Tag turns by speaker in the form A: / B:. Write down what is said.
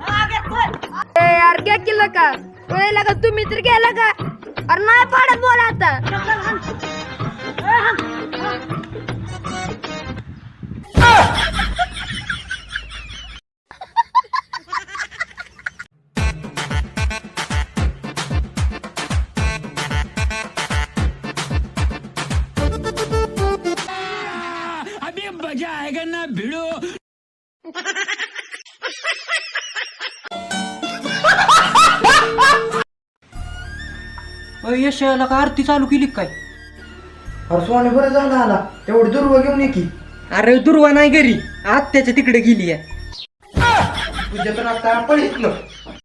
A: ए, यार क्या केलं का? तुम्ही तर गेला का? अरे नाही पाडत बोला आता.
B: मजा आएगा ना भिड़ो।
C: यश याला का आरती चालू केली का काय?
D: अरे सोने बरं झालं आला. तेवढी दुर्वा घेऊन ये की.
C: अरे दुर्वा नाही घरी. आत्याच्या तिकडे गेली आहे.
D: तुझ्या तर आता पळितलं
A: माणसाने